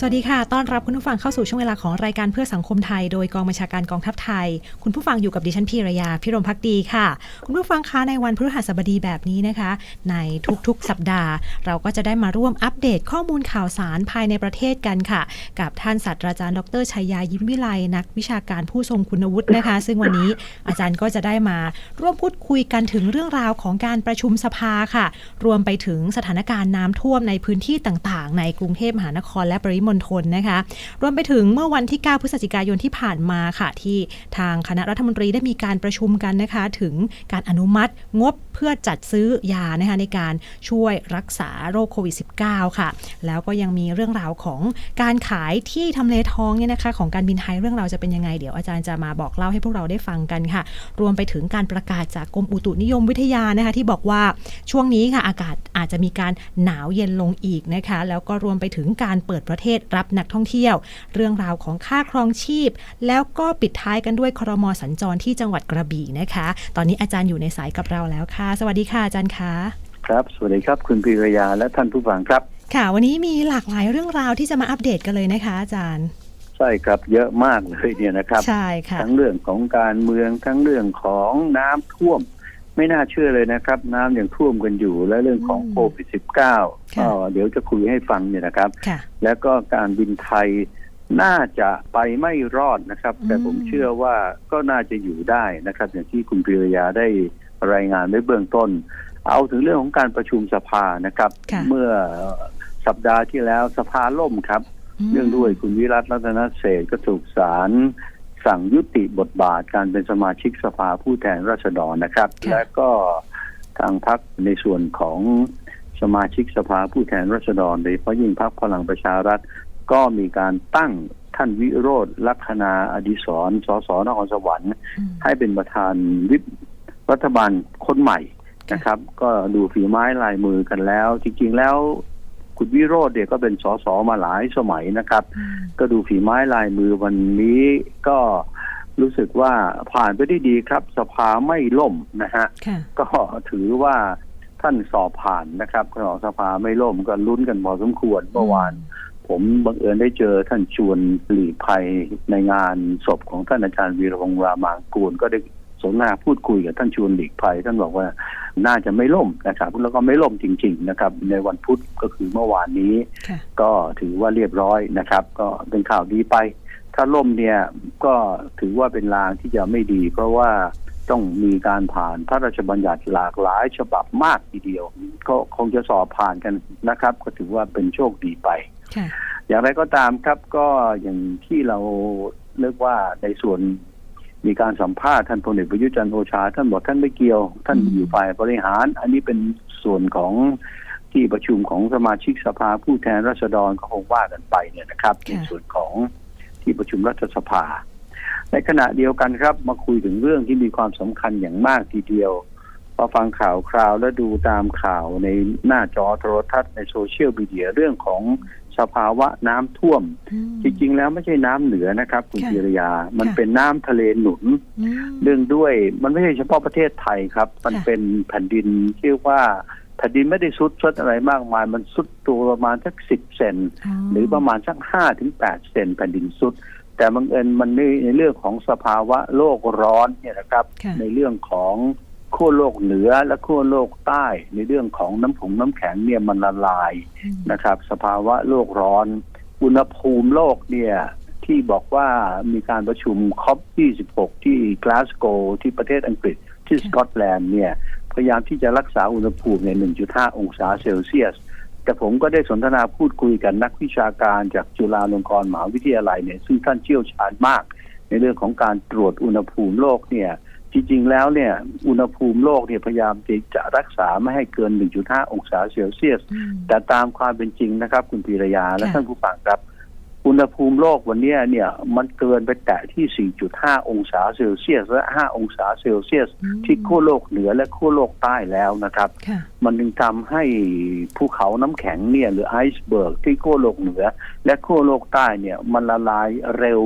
สวัสดีค่ะ ต้อนรับคุณผู้ฟังเข้าสู่ช่วงเวลาของรายการเพื่อสังคมไทย โดยกองบัญชาการกองทัพไทย คุณผู้ฟังอยู่กับดิฉันพีรยา พิรมพักดีค่ะ คุณผู้ฟังคะในวันพฤหัสบดีแบบนี้นะคะ ในทุกๆสัปดาห์ เราก็จะได้มาร่วมอัปเดตข้อมูลข่าวสารภายในประเทศกันค่ะ กับท่านศาสตราจารย์ดรชัยยายิ้มวิไลนักวิชาการผู้ทรงคุณวุฒินะคะ ซึ่งวันนี้อาจารย์ก็จะได้มาร่วมพูดคุยกันถึงเรื่องราวของการประชุมสภาค่ะ รวมไปถึงสถานการณ์น้ำท่วมในพื้นที่ต่าง ๆ ในกรุงเทพมหานครและปริมณฑลนะคะ รวมไปถึงเมื่อวันที่ 9 พฤศจิกายนที่ผ่านมาค่ะ ที่ทางคณะรัฐมนตรีได้มีการประชุมกันนะคะ ถึงการอนุมัติงบ พื่อจัดซื้อยานะคะในการช่วยรักษาโรคโควิด -19 ค่ะ แล้วก็ยังมีเรื่องราวของการขายที่ทำเลทองเนี่ยนะคะของการบินไทยเรื่องราวจะเป็นยังไง เดี๋ยวอาจารย์จะมาบอกเล่าให้พวกเราได้ฟังกันค่ะ รวมไปถึงการประกาศจากกรมอุตุนิยมวิทยานะคะที่บอกว่าช่วงนี้ค่ะอากาศอาจจะมีการหนาวเย็นลงอีกนะคะ แล้วก็รวมไปถึงการเปิดประเทศรับนักท่องเที่ยว เรื่องราวของค่าครองชีพ แล้วก็ปิดท้ายกันด้วยครมสัญจรที่จังหวัดกระบี่นะคะ ตอนนี้อาจารย์อยู่ในสายกับเราแล้วค่ะสวัสดีค่ะอาจารย์คะครับ สวัสดีครับ คุณพิรยาและท่านผู้ฟังครับ ค่ะ วันนี้มีหลากหลายเรื่องราวที่จะมาอัปเดตกันเลยนะคะอาจารย์ ใช่ครับเยอะมากเลยเนี่ยนะครับ ใช่ค่ะทั้งเรื่องของการเมืองทั้งเรื่องของน้ำท่วม ไม่น่าเชื่อเลยนะครับ น้ำยังท่วมกันอยู่ และเรื่องของอืมโควิด -19 ก็เดี๋ยวจะคุยให้ฟังเนี่ยนะครับค่ะแล้วก็การบินไทยน่าจะไปไม่รอดนะครับ แต่อืมผมเชื่อว่าก็น่าจะอยู่ได้นะครับ อย่างที่คุณพิรยาได้ รายงานไว้เบื้องต้น เอาถึงเรื่องของการประชุมสภานะครับค่ะเมื่อสัปดาห์ที่แล้วสภาล่มครับมเนื่องด้วยคุณวิรัตรัตนเศรษฐ์ก็ถูกศาลสั่งยุติบทบาทการเป็นสมาชิกสภาผู้แทนราษฎรนะครับค่ะและก็ทางพรรคในส่วนของสมาชิกสภาผู้แทนราษฎรโดยเฉพาะยิ่งพรรคพลังประชารัฐ ก็มีการตั้งท่านวิโรธลัคนาอดิศรสสนครสวรรค์อืมให้เป็นประธานวิป รัฐบาลคนใหม่นะครับ ก็ดูฝีไม้ลายมือกันแล้ว จริง ๆ แล้วคุณวิโรธเนี่ยก็เป็นสสมาหลายสมัยนะครับอืมก็ดูฝีไม้ลายมือวันนี้ก็รู้สึกว่าผ่านไปได้ดีครับ สภาไม่ล่มนะฮะค่ะก็ถือว่าท่านสอบผ่านนะครับขอสภาไม่ล่มก็ลุ้นกันพอสมควรเมื่อวาน ผมบังเอิญได้เจอท่านชวนหลีกภัยในงานศพของท่านอาจารย์วีรพงษ์รามางกูลก็ได้ สนทนาพูดคุยกับท่านชวนหลีกภัย ท่านบอกว่าน่าจะไม่ล่มนะครับแล้วก็ไม่ล่มจริง ๆ นะครับ ในวันพุธก็คือเมื่อวานนี้ค่ะก็ถือว่าเรียบร้อยนะครับ ก็เป็นข่าวดีไป ถ้าล่มเนี่ยก็ถือว่าเป็นลางที่จะไม่ดี เพราะว่าต้องมีการผ่านพระราชบัญญัติหลากหลายฉบับมากทีเดียว ก็คงจะสอบผ่านกันนะครับ ก็ถือว่าเป็นโชคดีไปค่ะอย่างไรก็ตามครับก็อย่างที่เราเรียกว่าในส่วน มีการสัมภาษณ์ท่านพลเอกประยุทธ์จันทร์โอชา ท่านบอกท่านไม่เกี่ยว ท่านอืมอยู่ฝ่ายบริหาร อันนี้เป็นส่วนของที่ประชุมของสมาชิกสภาผู้แทนราษฎรก็คงว่ากันไปเนี่ยนะครับในส่วนของที่ประชุมรัฐสภา ในขณะเดียวกันครับ มาคุยถึงเรื่องที่มีความสำคัญอย่างมากทีเดียวพอฟังข่าวคราวและดูตามข่าวในหน้าจอโทรทัศน์ในโซเชียลมีเดียเรื่องของ สภาวะน้ำท่วมอืมจริง ๆ แล้วไม่ใช่น้ำเหนือนะครับ คุณค่ะจิรยา มันค่ะเป็นน้ำทะเลหนุนอืมเรื่องด้วยมันไม่ใช่เฉพาะประเทศไทยครับ มันค่ะเป็นแผ่นดินที่เรียกว่าแผ่นดินไม่ได้ซุดซดอะไรมากมาย มันซุดตัวประมาณสักสิบเซนหรือประมาณสักห้าถึงแปดเซนแผ่นดินซุด แต่บังเอิญมันในในเรื่องของสภาวะโลกร้อนเนี่ยนะครับค่ะในเรื่องของ ขั้วโลกเหนือและขั้วโลกใต้ในเรื่องของน้ำผงน้ำแข็งเนี่ยมันละลายอืมนะครับ สภาวะโลกร้อน อุณหภูมิโลกเนี่ยที่บอกว่ามีการประชุมคอป26 ที่กลาสโกที่ประเทศอังกฤษที่ค่ะสกอตแลนด์เนี่ยพยายามที่จะรักษาอุณหภูมิใน 1.5 องศาเซลเซียส แต่ผมก็ได้สนทนาพูดคุยกับนักวิชาการจากจุฬาลงกรณ์มหาวิทยาลัยเนี่ยซึ่งท่านเชี่ยวชาญมาก ในเรื่องของการตรวจอุณหภูมิโลกเนี่ย จริงๆแล้วเนี่ย อุณหภูมิโลกเนี่ยพยายามที่จะรักษาไม่ให้เกิน 1.5 องศาเซลเซียสอืมแต่ตามความเป็นจริงนะครับ คุณพีรยาและค่ะท่านผู้ฟังครับ อุณหภูมิโลกวันเนี้ยเนี่ยมันเกินไปแตะที่ 4.5 องศาเซลเซียส และ 5 องศาเซลเซียสอืมที่ขั้วโลกเหนือและขั้วโลกใต้แล้วนะครับค่ะมันจึงทำให้ภูเขาน้ำแข็งเนี่ยหรือไอซ์เบิร์กที่ขั้วโลกเหนือ และขั้วโลกใต้เนี่ยมันละลายเร็ว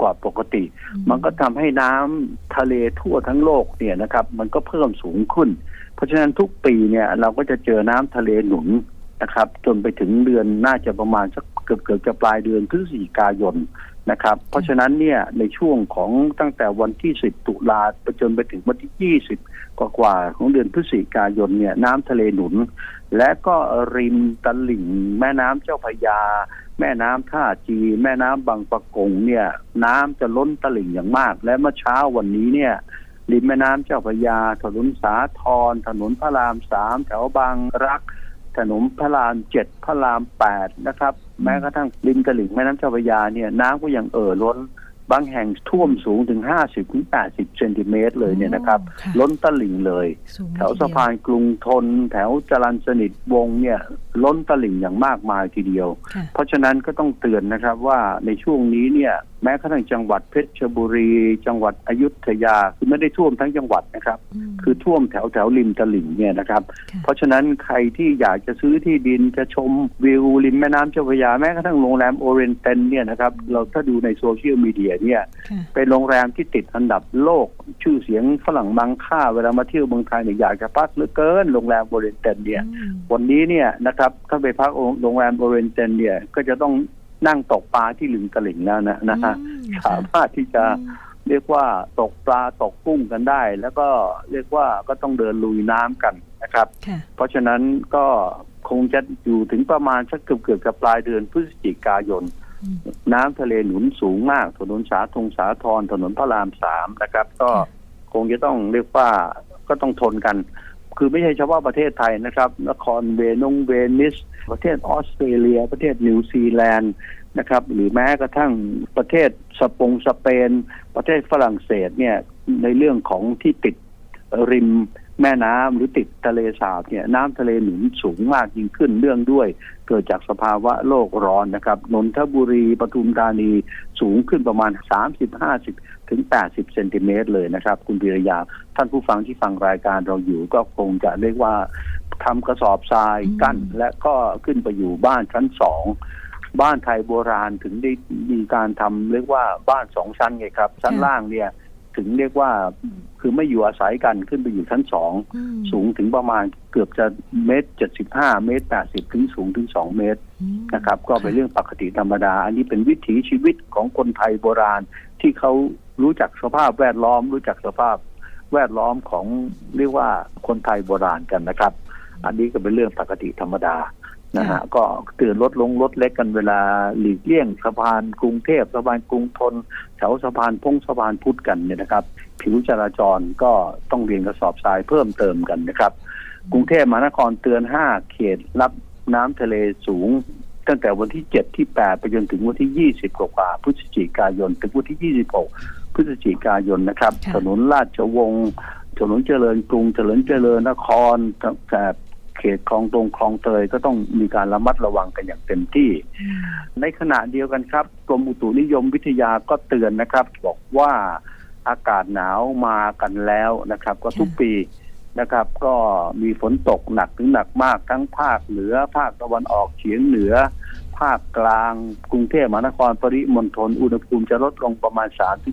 กว่าปกติ มันก็ทำให้น้ำทะเลทั่วทั้งโลกเนี่ยนะครับ มันก็เพิ่มสูงขึ้น เพราะฉะนั้นทุกปีเนี่ยเราก็จะเจอน้ำทะเลหนุนนะครับ จนไปถึงเดือนน่าจะประมาณสักเกือบเกือบจะปลายเดือนพฤศจิกายนนะครับ เพราะฉะนั้นเนี่ยในช่วงของตั้งแต่วันที่ 10 ตุลาไปจนไปถึงวันที่ 20 กว่ากว่าๆของเดือนพฤศจิกายนเนี่ยน้ำทะเลหนุน และก็ริมตลิ่งแม่น้ำเจ้าพระยา แม่น้ำท่าจีแม่น้ำบางปะกงเนี่ย น้ำจะล้นตลิ่งอย่างมาก และเมื่อเช้าวันนี้เนี่ยริมแม่น้ำเจ้าพระยา ถนนสาทรถนนพระรามสามแถวบางรัก ถนนพระรามเจ็ดพระรามแปดนะครับ แม้กระทั่งริมตลิ่งแม่น้ำเจ้าพระยาเนี่ย น้ำก็ยังเอ่อล้น บางแห่งท่วมสูงถึง 50ถึง80เซนติเมตรเลยเนี่ยนะครับ ค่ะล้นตลิ่งเลย สูงแถวสะพานกรุงทน แถวจรัญสนิทวงศ์เนี่ยล้นตลิ่งอย่างมากมายทีเดียว ค่ะ เพราะฉะนั้นก็ต้องเตือนนะครับว่าในช่วงนี้เนี่ยแม้กระทั่งจังหวัดเพชรบุรี จังหวัดอยุธยาคือไม่ได้ท่วมทั้งจังหวัดนะครับ มคือท่วมแถวแถวริมตลิ่งเนี่ยนะครับ ค่ะเพราะฉะนั้นใครที่อยากจะซื้อที่ดินจะชมวิวริมแม่น้ำเจ้าพระยาแม้กระทั่งโรงแรมโอเรนเตนเนี่ยนะครับ เราถ้าดูในโซเชียลมีเดียเนี่ยค่ะเป็นโรงแรมที่ติดอันดับโลก ชื่อเสียงฝรั่งมังค่า เวลามาเที่ยวเมืองไทยเนี่ยอยากจะพักเหลือเกินโรงแรมโอเรนเตนเนี่ยอืมวันนี้เนี่ยนะครับถ้าไปพักโรงแรมโอเรนเตนเนี่ยก็จะต้องนั่งตกปลาที่ริมตลิ่งแล้วนะนะฮะอืมสามารถที่จะเรียกว่าตกปลาตกกุ้งกันได้ แล้วก็เรียกว่าก็ต้องเดินลุยน้ำกันนะครับค่ะเพราะฉะนั้นก็คงจะอยู่ถึงประมาณสักเกือบเกือบๆกับปลายเดือนพฤศจิกายนอืม น้ำทะเลหนุนสูงมาก ถนนสาธงสาทรถนนพระรามสามนะครับ ก็คงจะต้องเรียกว่าก็ต้องทนกัน คือไม่ใช่เฉพาะประเทศไทยนะครับ นครเวนงเวนิส ประเทศออสเตรเลีย ประเทศนิวซีแลนด์นะครับ หรือแม้กระทั่งประเทศสปงสเปน ประเทศฝรั่งเศสเนี่ยในเรื่องของที่ติดริม แม่น้ำหรือติดทะเลสาบเนี่ยน้ำทะเลหนุนสูงมากยิ่งขึ้นเรื่องด้วย เกิดจากสภาวะโลกร้อนนะครับนนทบุรีปทุมธานีสูงขึ้นประมาณ 30-50ถึง 80 เซนติเมตรเลยนะครับ คุณปิรยา ท่านผู้ฟังที่ฟังรายการเราอยู่ก็คงจะเรียกว่าทำกระสอบทรายกั้น และก็ขึ้นไปอยู่บ้านชั้นสองบ้านไทยโบราณถึงได้มีการทำเรียกว่าบ้านสองชั้นไงครับ ชั้นล่างเนี่ย ถึงเรียกว่า คือไม่อยู่อาศัยกันขึ้นไปอยู่ชั้นสองอืมสูงถึงประมาณเกือบจะเมตรเจ็ดสิบห้าเมตรแปดสิบถึงสูงถึงสองเมตรอืมนะครับ ก็เป็นเรื่องปกติธรรมดา อันนี้เป็นวิถีชีวิตของคนไทยโบราณที่เขารู้จักสภาพแวดล้อม รู้จักสภาพแวดล้อมของเรียกว่าคนไทยโบราณกันนะครับ อันนี้ก็เป็นเรื่องปกติธรรมดา นะฮะก็เตือนรถลงรถเล็กกันเวลาหลีกเลี่ยงสะพานกรุงเทพสะพานกรุงทนแถวสะพานพงสะพานพุทธกันเนี่ยนะครับ ผิวจราจรก็ต้องเรียนกระสอบทรายเพิ่มเติมกันนะครับ กรุงเทพมหานครเตือน5เขตรับน้ำทะเลสูง ตั้งแต่วันที่7ที่8ไปจนถึงวันที่20กว่าๆพฤศจิกายน ถึงวันที่26พฤศจิกายนนะครับค่ะถนนราชวงศ์ถนนเจริญกรุงเจริญเจริญนครแต่ เขตคลองตรงคลองเตยก็ต้องมีการระมัดระวังกันอย่างเต็มที่อืมในขณะเดียวกันครับกรมอุตุนิยมวิทยาก็เตือนนะครับ บอกว่าอากาศหนาวมากันแล้วนะครับ ก็ทุกปีนะครับ ก็มีฝนตกหนักถึงหนักมากทั้งภาคเหนือ ภาคตะวันออกเฉียงเหนือ ภาคกลาง กรุงเทพมหานครปริมณฑลอุณหภูมิจะลดลงประมาณ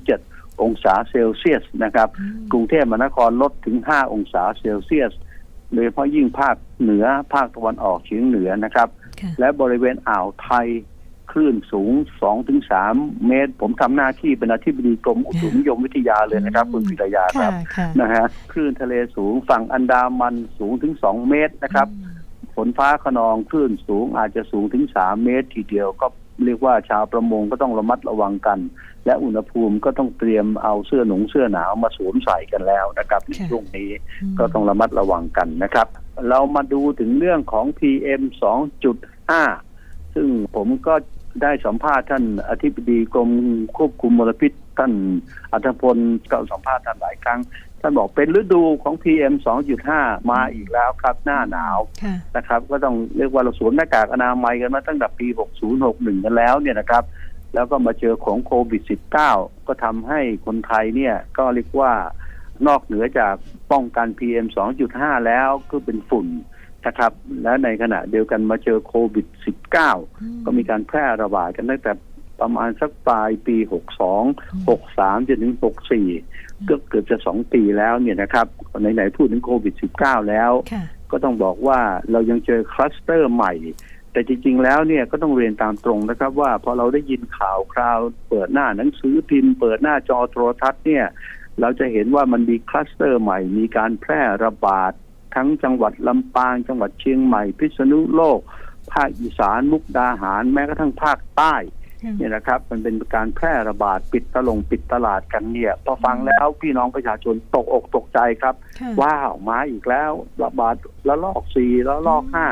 3-7องศาเซลเซียสนะครับอืมกรุงเทพมหานครลดถึง 5 องศาเซลเซียส โดยเฉพาะยิ่งภาคเหนือภาคตะวันออกเฉียงเหนือนะครับค่ะและบริเวณอ่าวไทยคลื่นสูง 2-3 เมตร ผมทำหน้าที่เป็นอธิบดีกรมอุตุนิยมวิทยาเลยนะครับ คุณพิรยาคค่ะรับค่ะนะฮะคลื่นทะเลสูงฝั่งอันดามันสูงถึง 2 เมตรนะครับอืมฝนฟ้าขนองคลื่นสูงอาจจะสูงถึง 3 เมตร ทีเดียวก็ เรียกว่าชาวประมงก็ต้องระมัดระวังกัน และอุณหภูมิก็ต้องเตรียมเอาเสื้อหนุงเสื้อหนาวมาสวมใส่กันแล้วนะครับในช่วงนี้ก็ต้องระมัดระวังกันนะครับ เรามาดูถึงเรื่องของ PM 2.5 ซึ่งผมก็ได้สัมภาษณ์ท่านอธิบดีกรมควบคุมมลพิษท่านอัธพลก็สัมภาษณ์ท่านหลายครั้ง ท่านบอกเป็นฤดูของ PM 2.5 มาอีกแล้วครับ หน้าหนาวค่ะ นะครับ ก็ต้องเรียกว่าเราสวมหน้ากากอนามัยกันมาตั้งแต่ปี 6061 กันแล้วเนี่ยนะครับ แล้วก็มาเจอของโควิด -19 ก็ทำให้คนไทยเนี่ยก็เรียกว่านอกเหนือจากป้องกัน PM 2.5 แล้วก็เป็นฝุ่นนะครับ และในขณะเดียวกันมาเจอโควิด -19 ก็มีการแพร่ระบาดกันตั้งแต่ประมาณสักปลายปี 62 63จนถึง 64 ก็เกือบจะสองปีแล้วเนี่ยนะครับไหนๆพูดถึงโควิด -19 แล้วค่ะก็ต้องบอกว่าเรายังเจอคลัสเตอร์ใหม่ แต่จริง ๆ แล้วเนี่ยก็ต้องเรียนตามตรงนะครับ ว่าพอเราได้ยินข่าวคราว เปิดหน้าหนังสือพิมพ์เปิดหน้าจอโทรทัศน์เนี่ย เราจะเห็นว่ามันมีคลัสเตอร์ใหม่ มีการแพร่ระบาด ทั้งจังหวัดลำปาง จังหวัดเชียงใหม่ พิษณุโลก ภาคอีสานมุกดาหารแม้กระทั่งภาคใต้ เนี่ยนะครับ มันเป็นการแพร่ระบาดปิดตลงปิดตลาดกันเนี่ยพอฟังแล้วพี่น้องประชาชนตกอกตกใจครับค่ะว้าวมาอีกแล้วระบาดระลอกสี่ระลอกห้า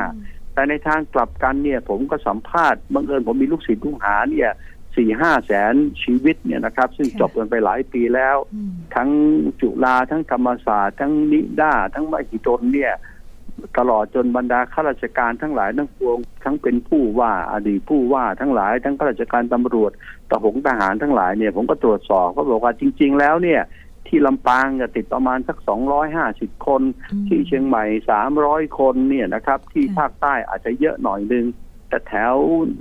แต่ในทางกลับกันเนี่ย ผมก็สัมภาษณ์บังเอิญผมมีลูกศิษย์ลูกหาเนี่ยสี่ห้าแสนชีวิตเนี่ยนะครับ ซึ่งค่ะจบกันไปหลายปีแล้วอืมทั้งจุฬาทั้งธรรมศาสตร์ ทั้งนิด้าทั้งมหิดลเนี่ย ตลอดจนบรรดาข้าราชการทั้งหลายทั้งปวง ทั้งเป็นผู้ว่าอดีตผู้ว่าทั้งหลาย ทั้งข้าราชการตำรวจทหงทหารทั้งหลายเนี่ย ผมก็ตรวจสอบเขาบอกว่าจริง ๆ แล้วเนี่ย ที่ลำปางเนี่ยติดประมาณสักสองร้อยห้าสิบคนอืมที่เชียงใหม่สามร้อยคนเนี่ยนะครับ ที่ค่ะภาคใต้อาจจะเยอะหน่อยนึงแต่แถว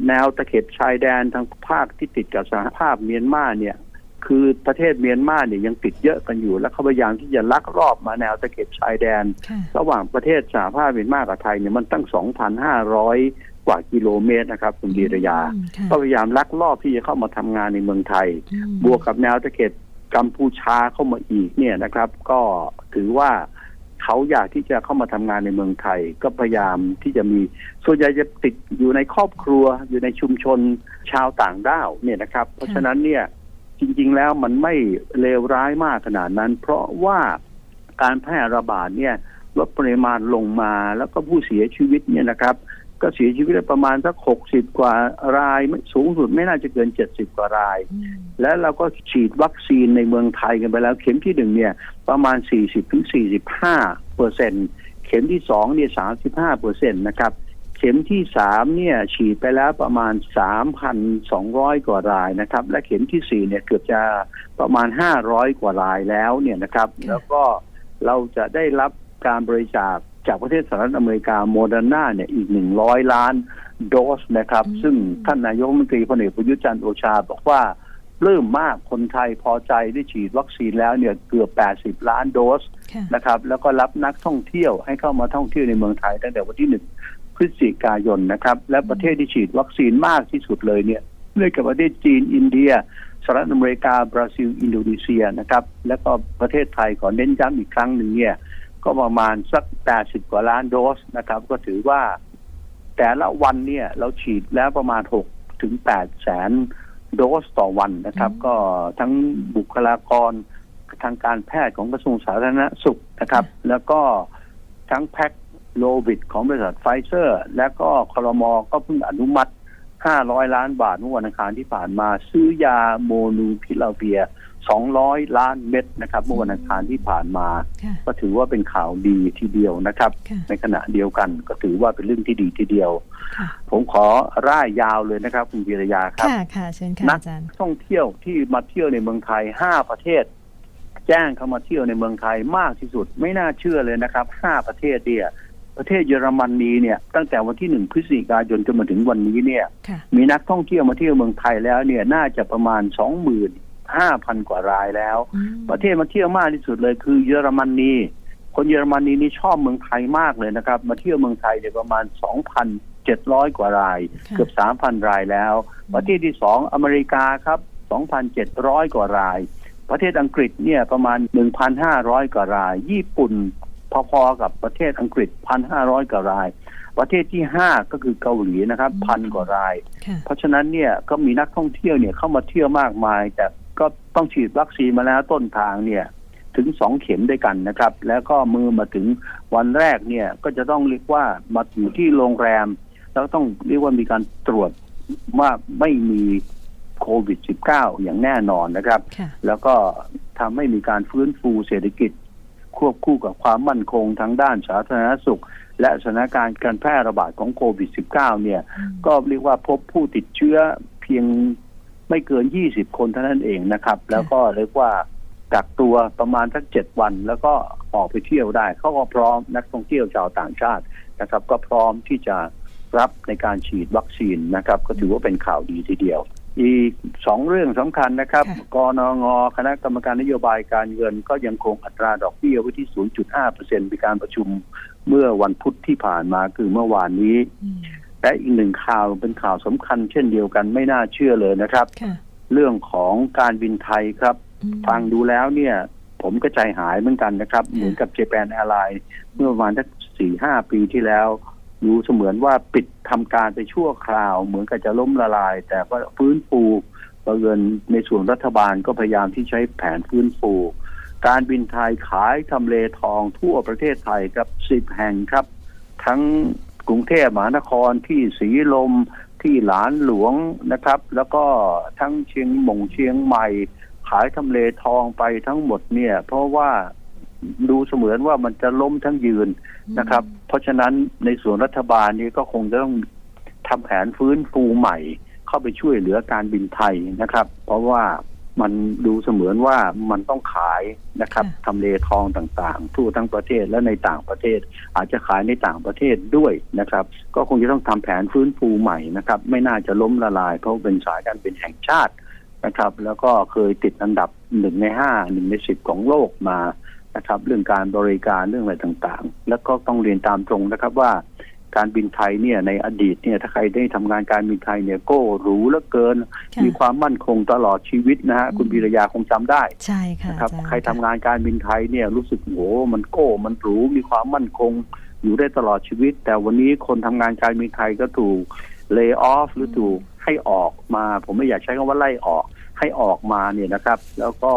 แนวตะเข็บชายแดนทางภาคที่ติดกับสหภาพเมียนมาเนี่ย คือประเทศเมียนมาเนี่ยยังติดเยอะกันอยู่ และเขาพยายามที่จะลักลอบมาแนวตะเข็บชายแดนค่ะระหว่างประเทศสหภาพเมียนมากับไทยเนี่ยมันตั้ง 2,500 กว่ากิโลเมตรนะครับ คุณดีรยาอืมค่ะก็พยายามลักลอบที่จะเข้ามาทำงานในเมืองไทยอืมบวกกับแนวตะเข็บกัมพูชาเข้ามาอีกเนี่ยนะครับ ก็ถือว่าเขาอยากที่จะเข้ามาทำงานในเมืองไทย ก็พยายามที่จะมีส่วนใหญ่จะติดอยู่ในครอบครัวอยู่ในชุมชนชาวต่างด้าวเนี่ยนะครับ เพราะฉะนั้นเนี่ย จริง ๆ แล้วมันไม่เลวร้ายมากขนาดนั้น เพราะว่าการแพร่ระบาดเนี่ยลดปริมาณลงมาแล้วก็ผู้เสียชีวิตเนี่ยนะครับ ก็เสียชีวิตได้ประมาณสักหกสิบกว่ารายสูงสุดไม่น่าจะเกินเจ็ดสิบกว่าราย แล้วเราก็ฉีดวัคซีนในเมืองไทยกันไปแล้ว เข็มที่หนึ่งเนี่ยประมาณ40ถึง45เปอร์เซ็นเข็มที่สองเนี่ย35เปอร์เซ็นตนะครับ เข็มที่สามเนี่ยฉีดไปแล้วประมาณ3,200กว่ารายนะครับ และเข็มที่สี่เนี่ยเกือบจะประมาณ500กว่ารายแล้วเนี่ยนะครับค่ะแล้วก็เราจะได้รับการบริจาคจากประเทศสหรัฐอเมริกาโมเดอร์นาเนี่ยอีก100ล้านโดสนะครับ ซึ่งท่านนายกรัฐมนตรีพลเอกประยุทธ์จันทร์โอชา บอกว่าปลื้มมากคนไทยพอใจได้ฉีดวัคซีนแล้วเนี่ยเกือบ 80 ล้านโดสค่ะนะครับ แล้วก็รับนักท่องเที่ยวให้เข้ามาท่องเที่ยวในเมืองไทยตั้งแต่วันที่หนึ่ง พฤศจิกายนนะครับ และประเทศที่ฉีดวัคซีนมากที่สุดเลยเนี่ยเนื่องกับประเทศจีนอินเดียสหรัฐอเมริกา บราซิล อินโดนีเซียนะครับ แล้วก็ประเทศไทยขอเน้นย้ำอีกครั้งหนึ่งเนี่ย ก็ประมาณสัก 80 กว่าล้านโดสนะครับ ก็ถือว่า แต่ละวันเนี่ยเราฉีดแล้วประมาณ 6 ถึง 8 แสนโดสต่อวันนะครับอืมก็ทั้งบุคลากรทางการแพทย์ของกระทรวงสาธารณสุขนะครับ แล้วก็ทั้งแพ็ค โลวิดของบริษัทไฟเซอร์ และก็คลมก็เพิ่งอนุมัติ 500 ล้านบาทเมื่อวันอังคารที่ผ่านมา ซื้อยาโมนูพิลาเวีย 200 ล้านเม็ดนะครับ เมื่อวันอังคารที่ผ่านมาค่ะก็ถือว่าเป็นข่าวดีทีเดียวนะครับค่ะในขณะเดียวกันก็ถือว่าเป็นเรื่องที่ดีทีเดียวค่ะผมขอร่ายยาวเลยนะครับคุณวีรยาครับค่ะค่ะเชิญค่ะนักอาจารย์ท่องเที่ยวที่มาเที่ยวในเมืองไทยห้าประเทศ แจ้งเข้ามาเที่ยวในเมืองไทยมากที่สุด ไม่น่าเชื่อเลยนะครับห้าประเทศเนี่ย ประเทศเยอรมนีเนี่ยตั้งแต่วันที่หนึ่งพฤศจิกายนจนมาถึงวันนี้เนี่ย ค่ะ มีนักท่องเที่ยวมาเที่ยวเมืองไทยแล้วเนี่ยน่าจะประมาณสองหมื่นห้าพันกว่ารายแล้ว อืมประเทศมาเที่ยวมากที่สุดเลยคือเยอรมนีคนเยอรมนีนี่ชอบเมืองไทยมากเลยนะครับ มาเที่ยวเมืองไทยเนี่ยประมาณ2,700กว่าราย ค่ะ เกือบ3,000รายแล้ว ประเทศที่สองอเมริกาครับ2,700กว่าราย ประเทศอังกฤษเนี่ยประมาณ1,500กว่าราย ญี่ปุ่น พอๆกับประเทศอังกฤษ1,500กว่าราย ประเทศที่ห้าก็คือเกาหลีนะครับพันกว่ารายค่ะเพราะฉะนั้นเนี่ยก็มีนักท่องเที่ยวเนี่ยเข้ามาเที่ยวมากมาย แต่ก็ต้องฉีดวัคซีนมาแล้วต้นทางเนี่ยถึงสองเข็มด้วยกันนะครับ แล้วก็มือมาถึงวันแรกเนี่ยก็จะต้องเรียกว่ามาอยู่ที่โรงแรม แล้วต้องเรียกว่ามีการตรวจว่าไม่มีโควิด -19 อย่างแน่นอนนะครับค่ะแล้วก็ทำให้มีการฟื้นฟูเศรษฐกิจ ควบคู่กับความมั่นคงทางด้านสาธารณสุข และสถานการณ์การแพร่ระบาดของโควิด -19 เนี่ย ก็เรียกว่าพบผู้ติดเชื้อเพียงไม่เกิน 20 คนเท่านั้นเองนะครับ แล้วก็เรียกว่ากักตัวประมาณสักเจ็ดวัน แล้วก็ออกไปเที่ยวได้เขาก็พร้อมนักท่องเที่ยวชาวต่างชาตินะครับ ก็พร้อมที่จะรับในการฉีดวัคซีนนะครับ ก็ถือว่าเป็นข่าวดีทีเดียว อีกสองเรื่องสำคัญนะครับค่ะกนงคณะกรรมการนโยบายการเงิน ก็ยังคงอัตราดอกเบี้ยไว้ที่ 0.5%มีการประชุมเมื่อวันพุธที่ผ่านมาคือเมื่อวานนี้อืมและอีกหนึ่งข่าวเป็นข่าวสำคัญเช่นเดียวกันไม่น่าเชื่อเลยนะครับค่ะเรื่องของการบินไทยครับอืมฟังดูแล้วเนี่ย ผมก็ใจหายเหมือนกันนะครับ เหมือนกับเจแปนแอร์ไลน์เมื่อประมาณสักสี่ห้าปีที่แล้ว ดูเสมือนว่าปิดทำการไปชั่วคราว เหมือนกับจะล้มละลาย แต่ก็ฟื้นฟูประเงินในส่วนรัฐบาลก็พยายามที่ใช้แผนฟื้นฟู การบินไทยขายทำเลทองทั่วประเทศไทยครับสิบแห่งครับ ทั้งกรุงเทพมหานครที่สีลมที่หลานหลวงนะครับ แล้วก็ทั้งเชียงมงเชียงใหม่ ขายทำเลทองไปทั้งหมดเนี่ย เพราะว่า ดูเสมือนว่ามันจะล้มทั้งยืนนะครับ เพราะฉะนั้นในส่วนรัฐบาลนี้ก็คงจะต้องทำแผนฟื้นฟูใหม่ เข้าไปช่วยเหลือการบินไทยนะครับ เพราะว่ามันดูเสมือนว่ามันต้องขายนะครับค่ะทำเลทองต่างๆ ทั่วทั้งประเทศและในต่างประเทศ อาจจะขายในต่างประเทศด้วยนะครับ ก็คงจะต้องทำแผนฟื้นฟูใหม่นะครับ ไม่น่าจะล้มละลาย เพราะเป็นสายการบินแห่งชาตินะครับ แล้วก็เคยติดอันดับหนึ่งในห้าหนึ่งในสิบของโลกมา นะครับ เรื่องการบริการเรื่องอะไรต่างๆ แล้วก็ต้องเรียนตามตรงนะครับว่า การบินไทยเนี่ยในอดีตเนี่ยถ้าใครได้ทำงานการบินไทยเนี่ยก็หรูเหลือเกินค่ะมีความมั่นคงตลอดชีวิตนะฮะอืมคุณพิรยาคงจำได้ใช่ค่ะนะครับอาจาย์ใครทำงานการบินไทยเนี่ยรู้สึกโหมันโก้มันหรูมีความมั่นคงอยู่ได้ตลอดชีวิต แต่วันนี้คนทำงานการบินไทยก็ถูกเลิกออฟหรือถูกให้ออกมา ผมไม่อยากใช้คำว่าไล่ออกให้ออกมาเนี่ยนะครับ แล้วก็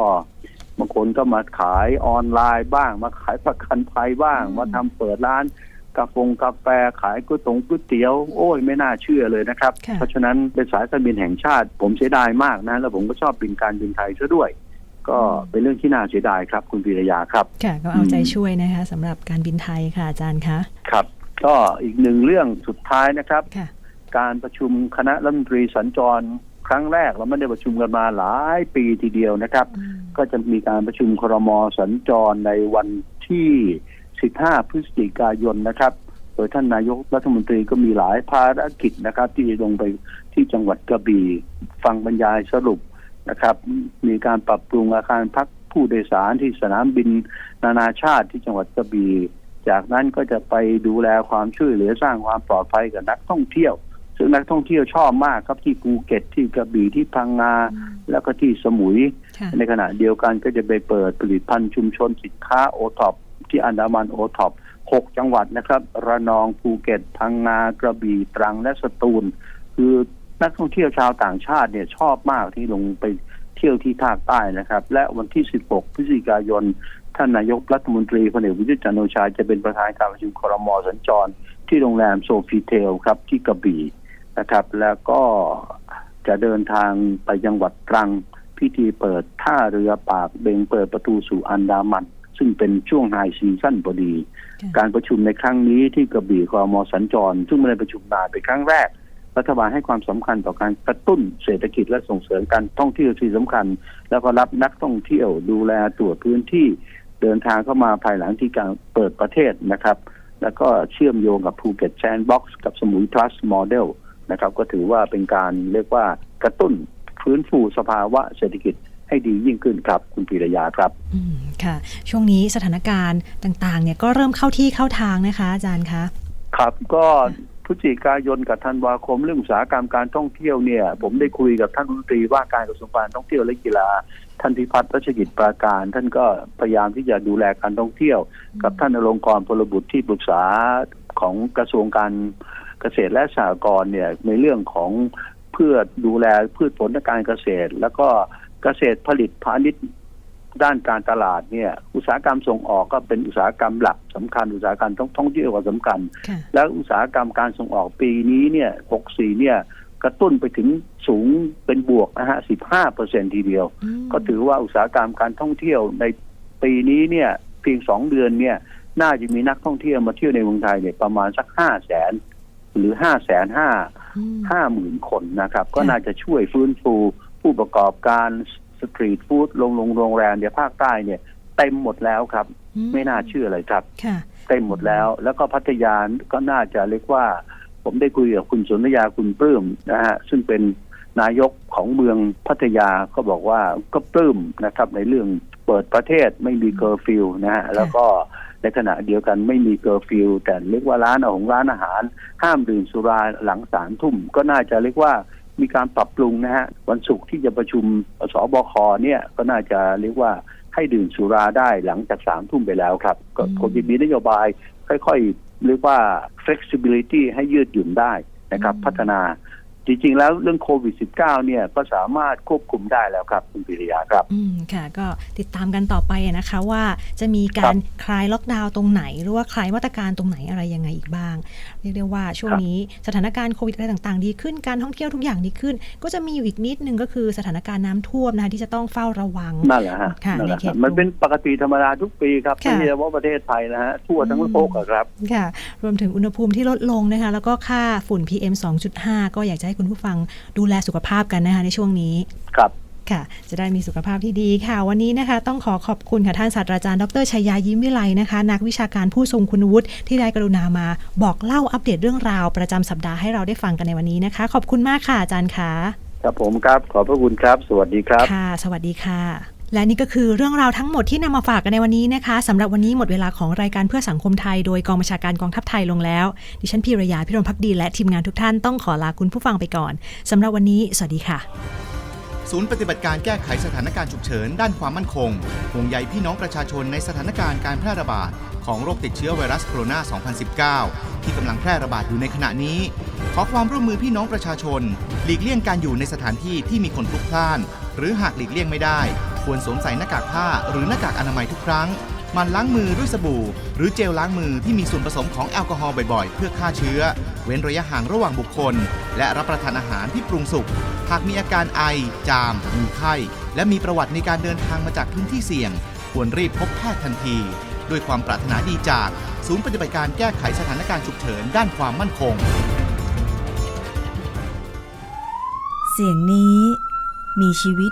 บางคนก็มาขายออนไลน์บ้าง มาขายประกันภัยบ้าง มาทำเปิดร้านกาแฟกาแฟขายก๋วยตงก๋วยเตี๋ยว โอ้ยไม่น่าเชื่อเลยนะครับค่ะเพราะฉะนั้นเป็นสายการบินแห่งชาติ ผมเสียดายมากนะ แล้วผมก็ชอบบินการบินไทยซะด้วย ก็เป็นเรื่องที่น่าเสียดายครับ คุณพิรยาครับ ค่ะ ก็เอาใจอืมช่วยนะคะสำหรับการบินไทยค่ะอาจารย์คะครับ ก็อีกหนึ่งเรื่องสุดท้ายนะครับค่ะการประชุมคณะรัฐมนตรีสัญจร ครั้งแรกเราไม่ได้ประชุมกันมาหลายปีทีเดียวนะครับอืมก็จะมีการประชุมครมสัญจรในวันที่ 15 พฤศจิกายนนะครับ โดยท่านนายกรัฐมนตรีก็มีหลายภารกิจนะครับ ที่ลงไปที่จังหวัดกระบี่ฟังบรรยายสรุปนะครับ มีการปรับปรุงอาคารพักผู้โดยสารที่สนามบินนานาชาติที่จังหวัดกระบี่จากนั้นก็จะไปดูแลความช่วยเหลือสร้างความปลอดภัยกับนักท่องเที่ยว ซึ่งนักท่องเที่ยวชอบมากครับที่ภูเก็ตที่กระบี่ที่พังงาแล้วก็ที่สมุยค่ะในขณะเดียวกันก็จะไปเปิดผลิตภัณฑ์ชุมชนสินค้าโอท็อปที่อันดามันโอท็อปหกจังหวัดนะครับ ระนองภูเก็ต พังงากระบี่ตรังและสตูล คือนักท่องเที่ยวชาวต่างชาติเนี่ยชอบมากที่ลงไปเที่ยวที่ภาคใต้นะครับ และวันที่ 16 พฤศจิกายน ท่านนายกรัฐมนตรีพลเอกประยุทธ์จันทร์โอชาจะเป็นประธานการประชุมครมสัญจร ที่โรงแรมโซฟีเทลครับที่กระบี่ นะครับ แล้วก็จะเดินทางไปจังหวัดตรัง พิธีเปิดท่าเรือปากเบงเปิดประตูสู่อันดามัน ซึ่งเป็นช่วงไฮซีซั่นพอดีค่ะการประชุมในครั้งนี้ที่กระบี่คอมสัญจร ซึ่งไม่ได้ประชุมนานเป็นครั้งแรก รัฐบาลให้ความสำคัญต่อการกระตุ้นเศรษฐกิจและส่งเสริมการท่องเที่ยวที่สำคัญ แล้วก็รับนักท่องเที่ยวดูแลตรวจพื้นที่เดินทางเข้ามาภายหลังที่การเปิดประเทศนะครับ แล้วก็เชื่อมโยงกับภูเก็ตแชนบ็อกซ์กับสมุย plus model นะครับ ก็ถือว่าเป็นการเรียกว่ากระตุ้นฟื้นฟูสภาวะเศรษฐกิจให้ดียิ่งขึ้นครับ คุณปีรยาครับอืมค่ะ ช่วงนี้สถานการณ์ต่างๆ เนี่ยก็เริ่มเข้าที่เข้าทางนะคะอาจารย์คะครับก็พฤศจิกายนกับธันวาคมเรื่องอุตสาหกรรมการท่องเที่ยวเนี่ย ผมได้คุยกับท่านรัฐมนตรีว่าการกระทรวงการท่องเที่ยวและกีฬาท่านพิพัฒน์รัชกิจปราการ ท่านก็พยายามที่จะดูแลการท่องเที่ยว กับท่านอลงกรณ์พลบุตรที่ปรึกษาของกระทรวงการ เกษตรและสหกรณ์เนี่ยในเรื่องของเพื่อดูแลพืชผลทางการเกษตร แล้วก็เกษตรผลิตพาณิชย์ด้านการตลาดเนี่ย อุตสาหกรรมส่งออกก็เป็นอุตสาหกรรมหลักสำคัญ อุตสาหกรรมท่องท่องเที่ยวก็สำคัญค่ะแล้วอุตสาหกรรมการส่งออกปีนี้เนี่ย64เนี่ยกระตุ้นไปถึงสูงเป็นบวกนะฮะ15เปอร์เซ็นทีเดียวมก็ถือว่าอุตสาหกรรมการท่องเที่ยวในปีนี้เนี่ยเพียงสองเดือนเนี่ย น่าจะมีนักท่องเที่ยวมาเที่ยวในเมืองไทยเนี่ยประมาณสักห้าแสน หรือห้าแสนห้าอืมห้าหมื่นคนนะครับ ก็ค่ะน่าจะช่วยฟื้นฟูผู้ประกอบการสตรีทฟู้ดโรงโรงโรงแรมเนี่ยภาคใต้เนี่ยเต็มหมดแล้วครับ ไม่น่าเชื่อเลยครับค่ะเต็มหมดแล้ว แล้วก็พัทยาก็น่าจะเรียกว่า ผมได้คุยกับคุณสุนทยาคุณปลื้มนะฮะซึ่งเป็นนายกของเมืองพัทยาก็บอกว่าก็ปลื้มนะครับ ในเรื่องเปิดประเทศไม่มีเคอร์ฟิวนะฮะแล้วก็ ในขณะเดียวกันไม่มีเคอร์ฟิวแต่เรียกว่าร้านอาหารร้านอาหาร ห้ามดื่มสุราหลังสามทุ่ม ก็น่าจะเรียกว่ามีการปรับปรุงนะฮะวันศุกร์ที่จะประชุมสบคเนี่ยก็น่าจะเรียกว่าให้ดื่มสุราได้หลังจากสามทุ่มไปแล้วครับ ก็อืมคงจะมีนโยบายค่อยๆ เรียกว่า flexibility ให้ยืดหยุ่นได้นะครับอืมพัฒนา จริงๆแล้วเรื่องโควิด -19 เนี่ยก็สามารถควบคุมได้แล้วครับ คุณปิริยาครับ อืมค่ะ ก็ติดตามกันต่อไปนะคะว่าจะมีการคลายล็อกดาวน์ตรงไหน หรือว่าคลายมาตรการตรงไหนอะไรยังไงอีกบ้าง เรียกได้ว่าช่วงนี้สถานการณ์โควิดอะไรต่างๆ ดีขึ้นการท่องเที่ยวทุกอย่างดีขึ้น ก็จะมีอยู่อีกนิดนึงก็คือสถานการณ์น้ำท่วมนะคะที่จะต้องเฝ้าระวังนั่นแหละฮะค่ะนั่นแหละในเขตฮะมันเป็นปกติธรรมดาทุกปีครับค่ะไม่ใช่เฉพาะประเทศไทยนะฮะทั่วทั้งโลกอะครับค่ะ รวมถึงอุณหภูมิที่ลดลงนะคะแล้วก็ค่าฝุ่น PM 2.5 ก็อยากจะให้คุณผู้ฟังดูแลสุขภาพกันนะคะในช่วงนี้ ครับค่ะ จะได้มีสุขภาพที่ดีค่ะ วันนี้นะคะ ต้องขอขอบคุณค่ะท่านศาสตราจารย์ดรชัยยายิ้มวิไลนะคะ นักวิชาการผู้ทรงคุณวุฒิที่ได้กรุณามาบอกเล่าอัปเดตเรื่องราวประจำสัปดาห์ให้เราได้ฟังกันในวันนี้นะคะ ขอบคุณมากค่ะอาจารย์คะครับผมครับ ขอบพระคุณครับ สวัสดีครับ ค่ะ สวัสดีค่ะ และนี่ก็คือเรื่องราวทั้งหมดที่นำมาฝากกันในวันนี้นะคะสำหรับวันนี้หมดเวลาของรายการเพื่อสังคมไทย โดยกองบัญชาการกองทัพไทยลงแล้ว ดิฉันพีรยาพิรมพักดีและทีมงานทุกท่านต้องขอลาคุณผู้ฟังไปก่อนสำหรับวันนี้ สวัสดีค่ะ ศูนย์ปฏิบัติการแก้ไขสถานการณ์ฉุกเฉินด้านความมั่นคงห่วงใยพี่น้องประชาชนในสถานการณ์การแพร่ระบาดของโรคติดเชื้อไวรัสโคโรนา 2019 ที่กำลังแพร่ระบาดอยู่ในขณะนี้ ขอความร่วมมือพี่น้องประชาชน หลีกเลี่ยงการอยู่ในสถานที่ที่มีคนพลุกพล่าน หรือหากหลีกเลี่ยงไม่ได้ ควรสวมใส่หน้ากากผ้าหรือหน้ากากอนามัยทุกครั้งมันล้างมือด้วยสบู่ หรือเจลล้างมือที่มีส่วนผสมของแอลกอฮอล์บ่อยๆ เพื่อฆ่าเชื้อ เว้นระยะห่างระหว่างบุคคล และรับประทานอาหารที่ปรุงสุก หากมีอาการไอ จาม มีไข้ และมีประวัติในการเดินทางมาจากพื้นที่เสี่ยง ควรรีบพบแพทย์ทันที ด้วยความปรารถนาดีจาก ศูนย์ปฏิบัติการแก้ไขสถานการณ์ฉุกเฉินด้านความมั่นคง เสียงนี้มีชีวิต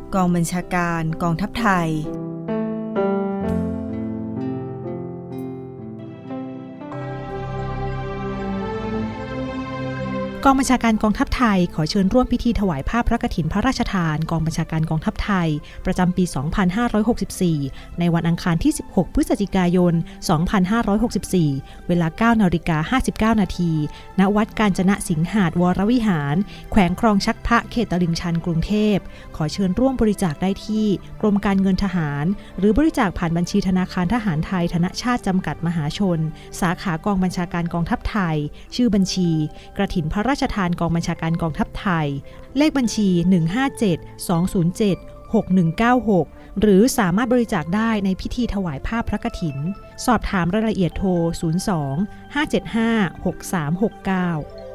กองบัญชาการกองทัพไทย องบัญชาการกองทัพไทย ขอเชิญร่วมพิธีถวายผ้าพระกฐินพระราชทาน กองบัญชาการกองทัพไทย ประจำปี 2564 ในวันอังคารที่ 16 พฤศจิกายน 2564 เวลา 9 นาฬิกา 59 นาที ณ วัดกาญจนะสิงหาดวรวิหาร แขวงคลองชักพระเขตตลิ่งชันกรุงเทพ ขอเชิญร่วมบริจาคได้ที่ กรมการเงินทหาร หรือบริจาคผ่านบัญชีธนาคารทหารไทย ธนชาติจำกัดมหาชน สาขากองบัญชาการกองทัพไทย ชื่อบัญชี กระถินพระราชทานกองบัญชาการกองทัพไทย เลขบัญชี 157 207 6196 หรือสามารถบริจาคได้ในพิธีถวายผ้าพระกฐิน สอบถามรายละเอียดโทร 02 575 6369